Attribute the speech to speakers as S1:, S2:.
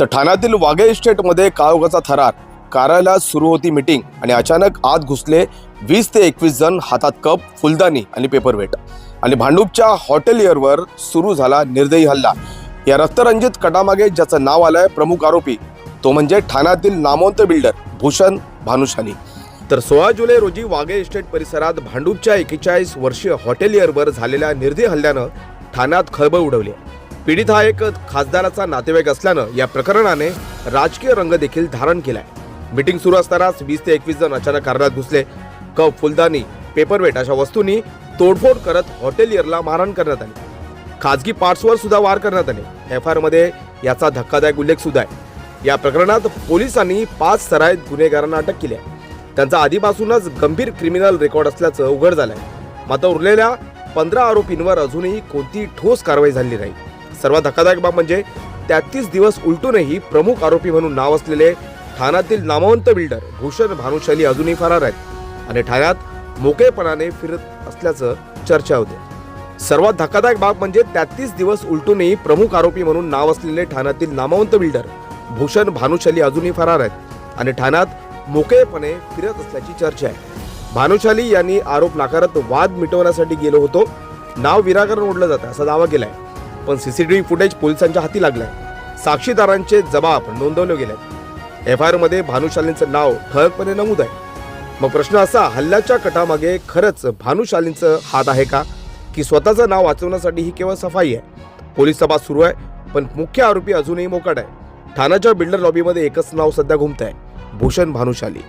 S1: तर ठाण्यातील वाघे इस्टेटमध्ये काळोखाचा थरार कार्यालयात सुरू होती मीटिंग आणि अचानक आत घुसले वीस ते एकवीस जण हातात कप फुलदानी आणि पेपरवेट. आणि भांडूपच्या हॉटेलियरवर सुरू झाला निर्दयी हल्ला. या रक्तरंजित कटामागे ज्याचं नाव आलंय प्रमुख आरोपी तो म्हणजे ठाण्यातील नामवंत बिल्डर भूषण भानुशाली. तर सोळा जुलै रोजी वाघे इस्टेट परिसरात भांडूपच्या एकेचाळीस वर्षीय हॉटेलियरवर झालेल्या निर्दय हल्ल्यानं ठाण्यात खळबळ उडवली. पीडित हा एक खासदाराचा नातेवाईक असल्यानं या प्रकरणाने राजकीय रंग देखील धारण केलाय. मीटिंग सुरू असतानाच वीस ते एकवीस जण अचानक कार्यालयात घुसले. कप फुलदानी पेपरवेट अशा वस्तूंनी तोडफोड करत हॉटेलियरला मारहाण करण्यात आली. खाजगी पार्ट्सवर सुद्धा वार करण्यात आले. एफ आयमध्ये याचा धक्कादायक उल्लेख सुद्धा आहे. या प्रकरणात पोलिसांनी पाच सराईत गुन्हेगारांना अटक केली आहे. त्यांचा आधीपासूनच गंभीर क्रिमिनल रेकॉर्ड असल्याचं उघड झालंय. मात्र उरलेल्या पंधरा आरोपींवर अजूनही कोणतीही ठोस कारवाई झाली नाही. सर्वात धक्कादायक बाब म्हणजे तेहतीस दिवस उलटूनही प्रमुख आरोपी म्हणून नाव असलेले ठाण्यातील नामवंत बिल्डर भूषण भानुशाली अजूनही फरार आहेत. आणि ठाण्यात मोकळेपणाने फिरत असल्याचं चर्चा होते. सर्वात धक्कादायक बाब म्हणजे तेहतीस दिवस उलटूनही प्रमुख आरोपी म्हणून नाव असलेले ठाण्यातील नामवंत बिल्डर भूषण भानुशाली अजूनही फरार आहेत. आणि ठाण्यात मोकळेपणे फिरत असल्याची चर्चा आहे. भानुशाली यांनी आरोप नाकारत वाद मिटवण्यासाठी गेलो होतो. नाव विराकरण ओढलं जातं असा दावा केलाय. पण सीसीटीव्ही फुटेज पोलिसांच्या हाती लागलंय. साक्षीदारांचे जबाब नोंदवले गेले एफ आय आरमध्ये भानुशालींचं नाव ठळकपणे नमूद आहे. मग प्रश्न असा हल्ल्याच्या कटामागे खरंच भानुशालींचं हात आहे का? की स्वतःचं नाव वाचवण्यासाठी ही केवळ सफाई आहे? पोलीस तपास सुरू आहे पण मुख्य आरोपी अजूनही मोकाट आहे. ठाण्याच्या बिल्डर लॉबीमध्ये एकच नाव सध्या घुमत आहे भूषण भानुशाली